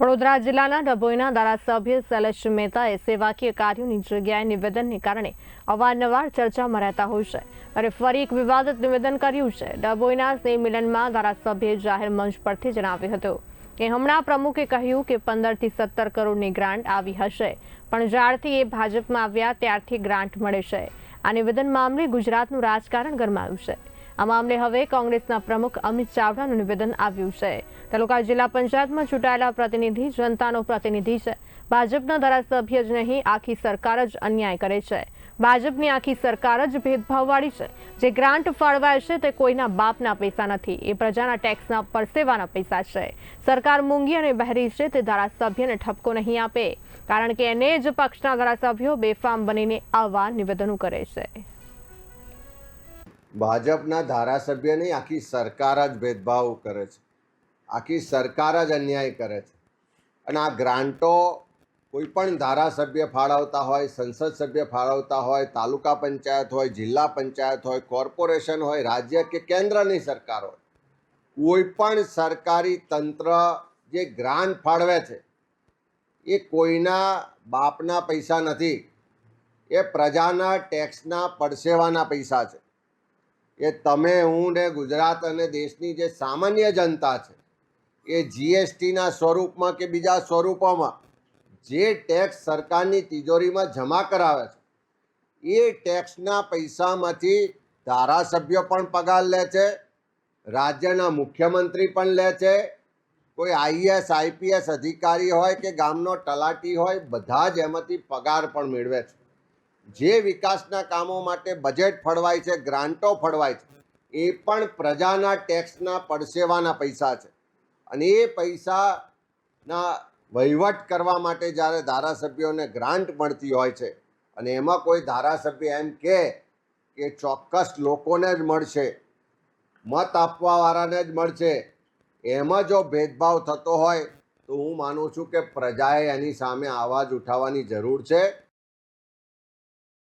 વડોદરા જિલ્લાના ડભોઈના ધારાસભ્ય શૈલેષ મહેતાએ સેવાકીય કાર્યોની જગ્યાએ નિવેદનને કારણે અવારનવાર ચર્ચામાં રહેતા હોય છે અને ફરી એક વિવાદિત નિવેદન કર્યું છે. ડભોઈના સ્નેહ મિલનમાં ધારાસભ્યએ જાહેર મંચ પરથી જણાવ્યું હતું કે હમણાં પ્રમુખે કહ્યું કે પંદરથી સત્તર કરોડની ગ્રાન્ટ આવી હશે, પણ જ્યારથી એ ભાજપમાં આવ્યા ત્યારથી ગ્રાન્ટ મળે છે. આ નિવેદન મામલે ગુજરાતનું રાજકારણ ગરમાયું છે. આ મામલે હવે કોંગ્રેસના પ્રમુખ અમિત ચાવડાનું નિવેદન આવ્યું છે. તાલુકા જિલ્લા પંચાયતમાં ચૂંટાયેલા પ્રતિનિધિ જનતાનો પ્રતિનિધિ છે. ભાજપના ધારાસભ્ય જ નહીં, આખી સરકાર જ અન્યાય કરે છે. ભાજપની આખી સરકાર જ ભેદભાવવાળી છે. જે ગ્રાન્ટ ફાળવાય છે તે કોઈના બાપના પૈસા નથી. એ પ્રજાના ટેક્સના પરસેવાના પૈસા છે. સરકાર મૂંગી અને બહેરી છે તે ધારાસભ્યને ઠપકો નહીં આપે. કારણ કે એને જ પક્ષના ધારાસભ્યો બેફામ બનીને આવા નિવેદનો કરે છે. ભાજપના ધારાસભ્યની આખી સરકાર જ ભેદભાવ કરે છે. આખી સરકાર જ અન્યાય કરે છે. અને આ ગ્રાન્ટો કોઈ પણ ધારાસભ્ય ફાળવતા હોય, સંસદ સભ્ય ફાળવતા હોય, તાલુકા પંચાયત હોય, જિલ્લા પંચાયત હોય, કોર્પોરેશન હોય, રાજ્ય કે કેન્દ્રની સરકાર હોય, કોઈ પણ સરકારી તંત્ર જે ગ્રાન્ટ ફાળવે છે, એ કોઈના બાપના પૈસા નથી. એ પ્રજાના ટેક્સના પડસેવાના પૈસા છે. એ તમે, હું ને ગુજરાત અને દેશની જે સામાન્ય જનતા છે, એ જીએસટીના સ્વરૂપમાં કે બીજા સ્વરૂપોમાં જે ટેક્સ સરકારની તિજોરીમાં જમા કરાવે છે, એ ટેક્સના પૈસામાંથી ધારાસભ્યો પણ પગાર લે છે, રાજ્યના મુખ્યમંત્રી પણ લે છે, કોઈ આઈએસ આઈપીએસ અધિકારી હોય કે ગામનો તલાટી હોય, બધા જ એમાંથી પગાર પણ મેળવે છે. જે વિકાસના કામો માટે બજેટ ફળવાય છે, ગ્રાન્ટો ફળવાય છે, એ પણ પ્રજાના ટેક્સના પડસેવાના પૈસા છે. અને એ પૈસાના વહીવટ કરવા માટે જ્યારે ધારાસભ્યોને ગ્રાન્ટ મળતી હોય છે અને એમાં કોઈ ધારાસભ્ય એમ કહે કે ચોક્કસ લોકોને જ મળશે, મત આપવાવાળાને જ મળશે, એમાં જો ભેદભાવ થતો હોય તો હું માનું છું કે પ્રજાએ એની સામે અવાજ ઉઠાવવાની જરૂર છે.